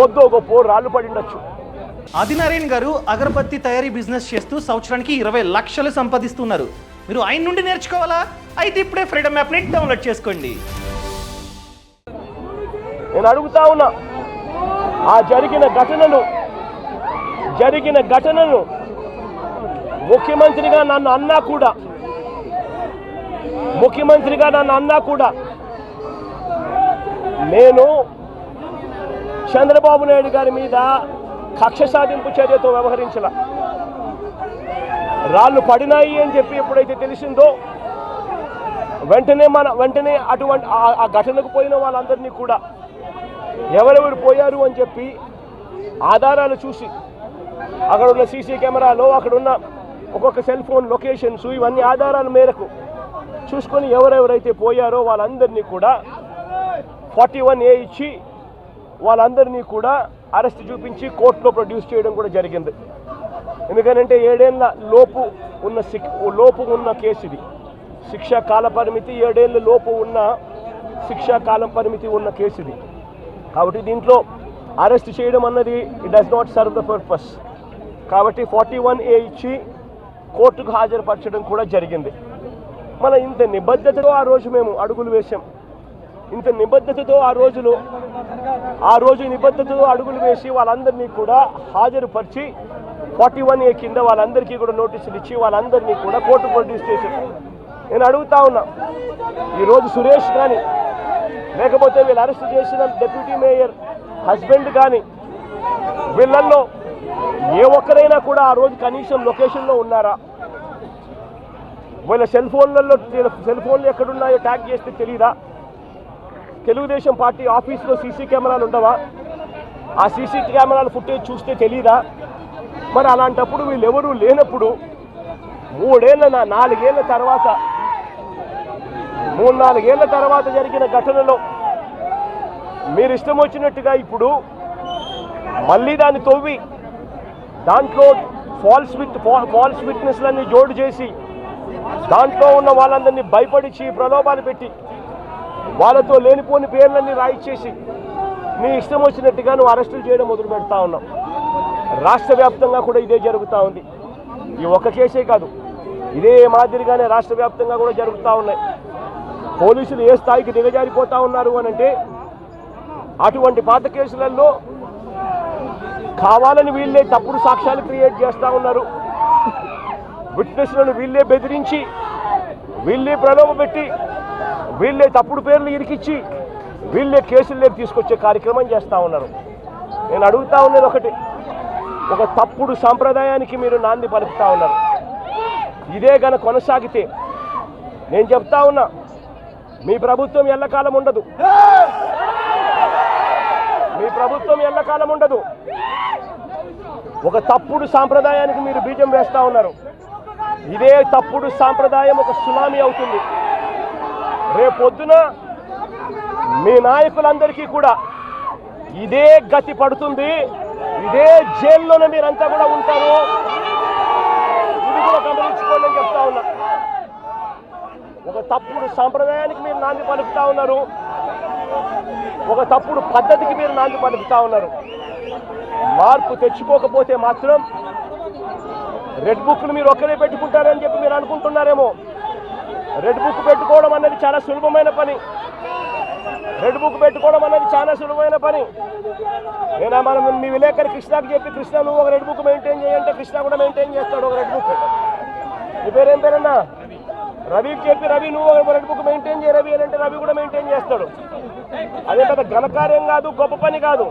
కొద్దో గొప్ప రాళ్ళు పడిండొచ్చు ఆదినారాయణ గారు అగరబత్తి తయారీ బిజినెస్ చేస్తూ సంవత్సరానికి ఇరవై లక్షలు సంపాదిస్తున్నారు. మీరు ఆయన నుండి నేర్చుకోవాలా? అయితే ఇప్పుడే ఫ్రీడమ్ యాప్ని డౌన్లోడ్ చేసుకోండి. నేను అడుగుతా ఉన్నా ఆ జరిగిన ఘటనను జరిగిన ఘటనను ముఖ్యమంత్రిగా నన్ను అన్నా కూడా ముఖ్యమంత్రిగా నన్ను అన్నా కూడా నేను చంద్రబాబు నాయుడు గారి మీద కక్ష సాధింపు చర్యతో వ్యవహరించాల. రాళ్ళు పడినాయి అని చెప్పి ఎప్పుడైతే తెలిసిందో వెంటనే మన వెంటనే అటువంటి ఆ- ఆ ఘటనకు పోయిన వాళ్ళందరినీ కూడా ఎవరెవరు పోయారు అని చెప్పి ఆధారాలు చూసి అక్కడ ఉన్న సీసీ కెమెరాలో అక్కడ ఉన్న ఒక్కొక్క సెల్ ఫోన్ లొకేషన్స్ ఇవన్నీ ఆధారాల మేరకు చూసుకొని ఎవరెవరైతే పోయారో వాళ్ళందరినీ కూడా ఫార్టీ వన్ ఏ ఇచ్చి వాళ్ళందరినీ కూడా అరెస్ట్ చూపించి కోర్టులో ప్రొడ్యూస్ చేయడం కూడా జరిగింది. ఎందుకంటే ఏడేళ్ళ లోపు ఉన్న లోపు ఉన్న కేసు ఇది శిక్షా కాల పరిమితి ఏడేళ్ళ లోపు ఉన్న శిక్షా కాలం పరిమితి ఉన్న కేసు ఇది కాబట్టి దీంట్లో అరెస్ట్ చేయడం అన్నది it does not serve the purpose కాబట్టి ఫార్టీ వన్ ఏ ఇచ్చి కోర్టుకు హాజరుపరచడం కూడా జరిగింది. మన ఇంత నిబద్ధతతో ఆ రోజు మేము అడుగులు వేశాం. ఇంత నిబద్ధతతో ఆ రోజులో ఆ రోజు నిబద్ధతతో అడుగులు వేసి వాళ్ళందరినీ కూడా హాజరుపరిచి ఫార్టీ వన్ ఏ కింద వాళ్ళందరికీ కూడా నోటీసులు ఇచ్చి వాళ్ళందరినీ కూడా కోర్టు ప్రొడ్యూస్ చేశారు. నేను అడుగుతా ఉన్నా ఈరోజు సురేష్ కానీ లేకపోతే వీళ్ళు అరెస్ట్ చేసిన డిప్యూటీ మేయర్ హస్బెండ్ కానీ వీళ్ళల్లో ఏ ఒక్కరైనా కూడా ఆ రోజు కనీసం లొకేషన్లో ఉన్నారా? వీళ్ళ సెల్ ఫోన్లలో సెల్ ఫోన్లు ఎక్కడున్నాయో ట్యాగ్ చేస్తే తెలియదా తెలుగుదేశం పార్టీ ఆఫీస్లో సీసీ కెమెరాలు ఉండవా? ఆ సీసీ కెమెరాలు ఫుటేజ్ చూస్తే తెలియదా మరి అలాంటప్పుడు వీళ్ళెవరూ లేనప్పుడు మూడేళ్ళ నా- నాలుగేళ్ళ తర్వాత మూడు నాలుగేళ్ళ తర్వాత జరిగిన ఘటనలో మీరు ఇష్టం వచ్చినట్టుగా ఇప్పుడు మళ్ళీ దాన్ని తవ్వి దాంట్లో ఫాల్స్ విత్ ఫాల్స్ విట్నెస్లన్నీ జోడు చేసి దాంట్లో ఉన్న వాళ్ళందరినీ భయపడిచి ప్రలోభాలు పెట్టి వాళ్ళతో లేనిపోని పేర్లన్నీ రాయిచ్చేసి నీ ఇష్టం వచ్చినట్టుగా నువ్వు అరెస్టులు చేయడం మొదలు పెడతా ఉన్నావు. రాష్ట్ర వ్యాప్తంగా కూడా ఇదే జరుగుతూ ఉంది. ఈ ఒక్క కేసే కాదు ఇదే మాదిరిగానే రాష్ట్ర వ్యాప్తంగా కూడా జరుగుతూ ఉన్నాయి. పోలీసులు ఏ స్థాయికి దిగజారిపోతా ఉన్నారు అని అంటే అటువంటి పాత కేసులలో కావాలని వీళ్ళే తప్పుడు సాక్ష్యాలు క్రియేట్ చేస్తూ ఉన్నారు. విట్నెస్లను వీళ్ళే బెదిరించి వీళ్ళే ప్రలోభ పెట్టి వీళ్ళే తప్పుడు పేర్లు ఇరికిచ్చి వీళ్ళే కేసుల్లోకి తీసుకొచ్చే కార్యక్రమం చేస్తూ ఉన్నారు. నేను అడుగుతా ఉన్నది ఒకటి. ఒక తప్పుడు సాంప్రదాయానికి మీరు నాంది పలుకుతా ఉన్నారు. ఇదే గన కొనసాగితే నేను చెప్తా ఉన్నా మీ ప్రభుత్వం ఎల్లకాలం ఉండదు. మీ ప్రభుత్వం ఎల్లకాలం ఉండదు. ఒక తప్పుడు సాంప్రదాయానికి మీరు బీజం వేస్తూ ఉన్నారు. ఇదే తప్పుడు సాంప్రదాయం ఒక సునామీ అవుతుంది. రేపొద్దున మీ నాయకులందరికీ కూడా ఇదే గతి పడుతుంది. ఇదే జైల్లోనే మీరంతా కూడా ఉంటారు. ఇది కూడా గమనించుకోండి అని చెప్తా ఉన్నా. ఒక తప్పుడు సాంప్రదాయానికి మీరు నాంది పలుకుతా ఉన్నారు. ఒక తప్పుడు పద్ధతికి మీరు నాంది పలుకుతా ఉన్నారు. మార్పు తెచ్చుకోకపోతే మాత్రం రెడ్ బుక్లు మీరు ఒక్కరే పెట్టుకుంటారని చెప్పి మీరు అనుకుంటున్నారేమో. రెడ్ బుక్ పెట్టుకోవడం అనేది చాలా సులభమైన పని. రెడ్ బుక్ పెట్టుకోవడం అనేది చాలా సులభమైన పని. నేను మనం మీ విలేకరి కృష్ణకి చెప్పి కృష్ణ నువ్వు ఒక రెడ్ బుక్ మెయింటైన్ చేయంటే కృష్ణ కూడా మెయింటైన్ చేస్తాడు ఒక రెడ్ బుక్ నీ పేరేం పేరన్నా? రవికి చెప్పి రవి నువ్వు ఒక రెడ్ బుక్ మెయింటైన్ చేయ రవి అని అంటే రవి కూడా మెయింటైన్ చేస్తాడు. అదే కదా ఘనకార్యం కాదు గొప్ప పని కాదు.